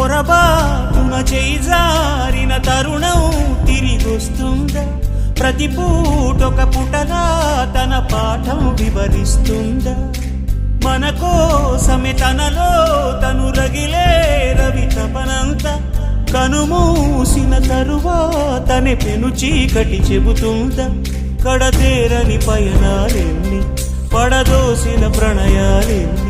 పొరబాటున చేయి జారిన తరుణం తిరిగొస్తుందా. ప్రతి పూటొక పుటగా తన పాఠం వివరిస్తుందా. మన కోసమే తనలో తను రగిలే రవి తపనంత. కనుమూసిన తరువాతనే పెను చీకటి చెబుతుందా. కడతేరని పయనాలెన్ని పడదోసిన ప్రణయాలెన్ని.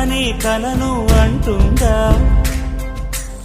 అప్పుడో కలను అంటుందా?